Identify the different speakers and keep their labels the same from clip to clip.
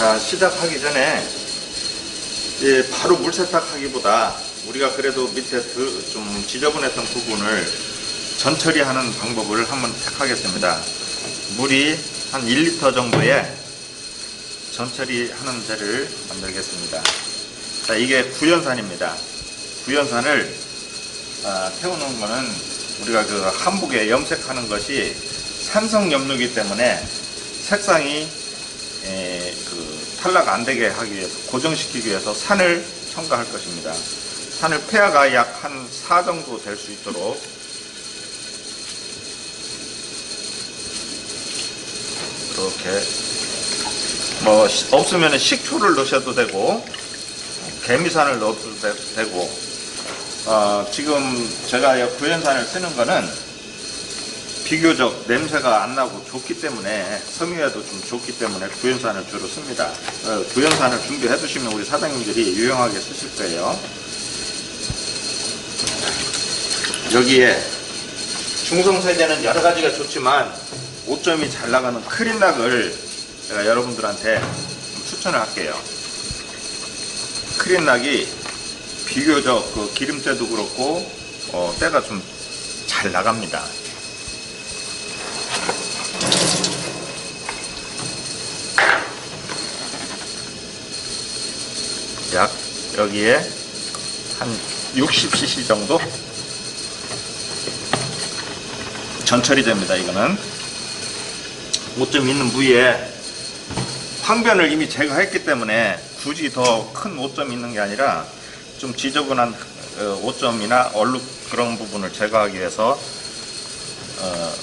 Speaker 1: 자, 시작하기 전에 예, 바로 물 세탁하기보다 우리가 그래도 밑에 그좀 지저분했던 부분을 전처리하는 방법을 한번 택하겠습니다. 물이 한 1리터 정도에 전처리하는 재를 만들겠습니다. 자, 이게 구연산입니다. 구연산을 아, 태우는 거는 우리가 그 한복에 염색하는 것이 산성 염료이기 때문에 색상이 에, 그 탈락 안 되게 하기 위해서 고정시키기 위해서 산을 첨가할 것입니다. 산을 폐하가 약 한 4 정도 될 수 있도록 이렇게 뭐 시- 없으면 식초를 넣으셔도 되고 개미산을 넣어도 되- 되고 어, 지금 제가 이 구연산을 쓰는 거는 비교적 냄새가 안 나고 좋기 때문에 섬유에도 좀 좋기 때문에 구연산을 주로 씁니다. 어, 구연산을 준비해 두시면 우리 사장님들이 유용하게 쓰실 거예요. 여기에 중성세제는 여러 가지가 좋지만 5점이 잘 나가는 크린락을 제가 여러분들한테 좀 추천을 할게요. 크린락이 비교적 그 기름때도 그렇고 어, 때가 좀 잘 나갑니다. 약 여기에 한 60cc 정도 전처리 됩니다. 이거는 5점 있는 부위에 황변을 이미 제거했기 때문에 굳이 더큰 5점 있는 게 아니라 좀 지저분한 어, 5점이나 얼룩 그런 부분을 제거하기 위해서 어,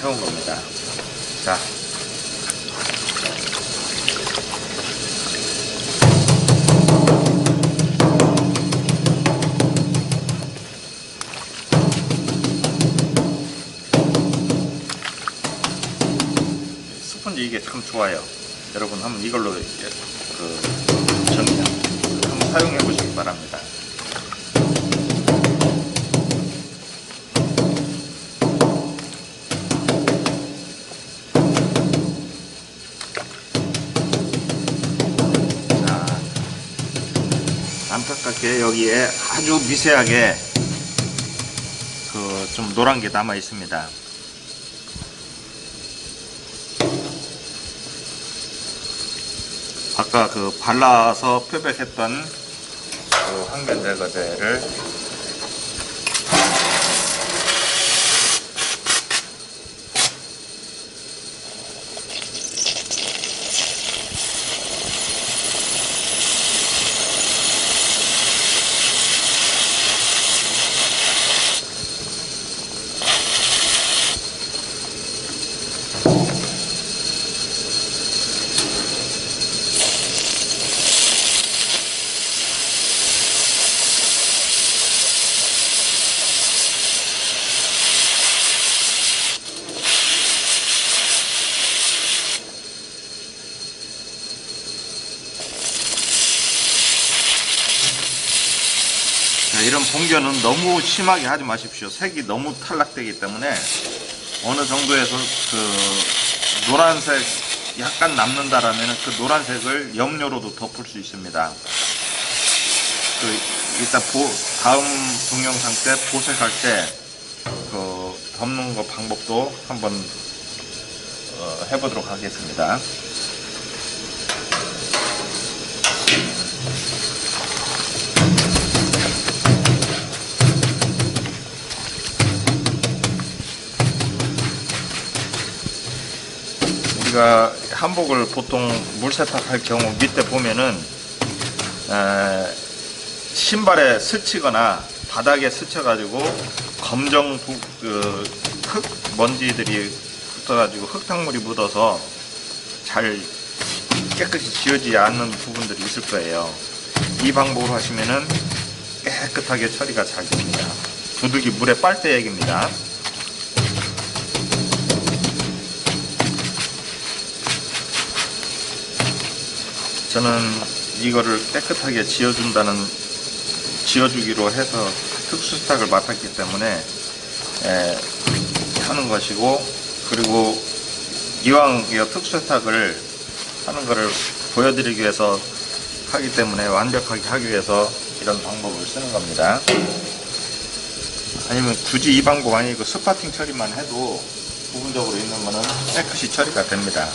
Speaker 1: 태운 겁니다. 자, 스펀지 이게 참 좋아요. 여러분 한번 이걸로 그 정리 한번 사용해 보시기 바랍니다. 자, 안타깝게 여기에 아주 미세하게 그 좀 노란 게 남아 있습니다. 아까 그 발라서 표백했던 그 항변 제거제를 봉견은 너무 심하게 하지 마십시오. 색이 너무 탈락되기 때문에 어느 정도에서 그 노란색 약간 남는다라면 그 노란색을 염료로도 덮을 수 있습니다. 그 이따 보, 다음 동영상 때 보색할 때 그 덮는 거 방법도 한번 어, 해보도록 하겠습니다. 우리가 한복을 보통 물 세탁할 경우 밑에 보면은 에, 신발에 스치거나 바닥에 스쳐가지고 검정 부, 그, 흙 먼지들이 붙어가지고 흙탕물이 묻어서 잘 깨끗이 지워지지 않는 부분들이 있을 거예요. 이 방법으로 하시면은 깨끗하게 처리가 잘 됩니다. 부득이 물에 빨대 얘기입니다. 저는 이거를 깨끗하게 지어준다는 지어주기로 해서 특수 스탁을 맡았기 때문에 에, 하는 것이고 그리고 이왕 이 특수 세탁을 하는 거를 보여드리기 위해서 하기 때문에 완벽하게 하기 위해서 이런 방법을 쓰는 겁니다. 아니면 굳이 이 방법 아니고 스파팅 처리만 해도 부분적으로 있는 거는 깨끗이 처리가 됩니다.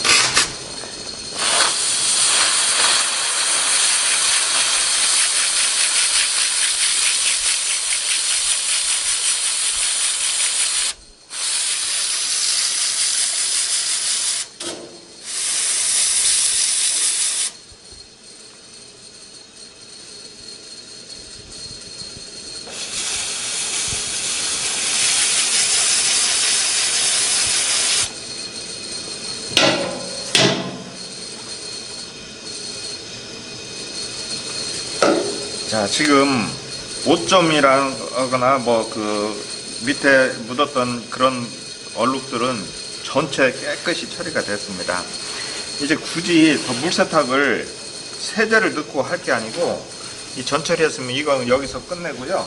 Speaker 1: 자, 지금 5점이라거나 뭐 그 밑에 묻었던 그런 얼룩들은 전체 깨끗이 처리가 됐습니다. 이제 굳이 더 물세탁을 세제를 넣고 할 게 아니고 이 전처리했으면 이건 여기서 끝내고요.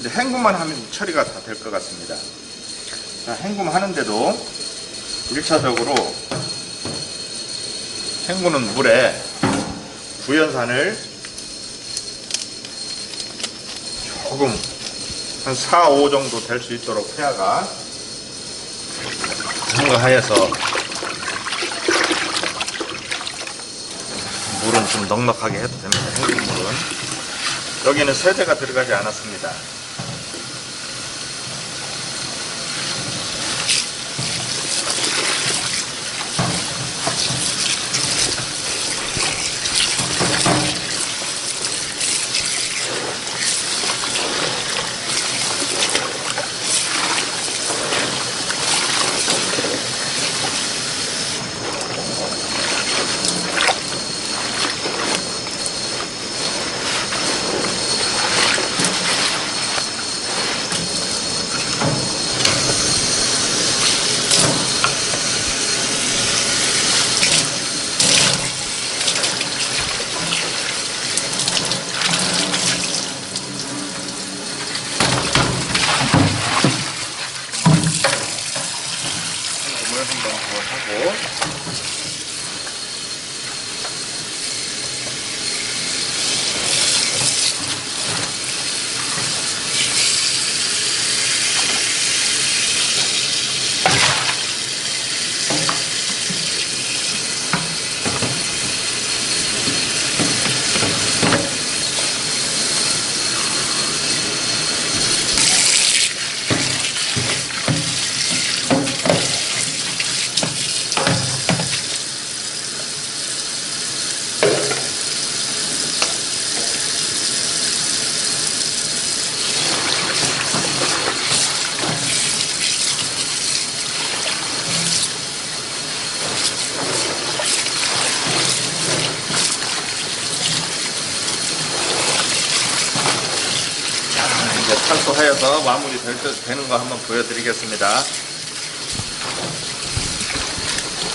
Speaker 1: 이제 헹구만 하면 처리가 다 될 것 같습니다. 자, 헹굼 하는데도 1차적으로 헹구는 물에 구연산을 조금 한 4, 5 정도 될 수 있도록 태아가 첨가하여서 물은 좀 넉넉하게 해도 됩니다. 헹굼물은 여기는 세제가 들어가지 않았습니다. 한번 더 하고 이제 탈소하여서 마무리 될 때- 되는 거 한번 보여드리겠습니다.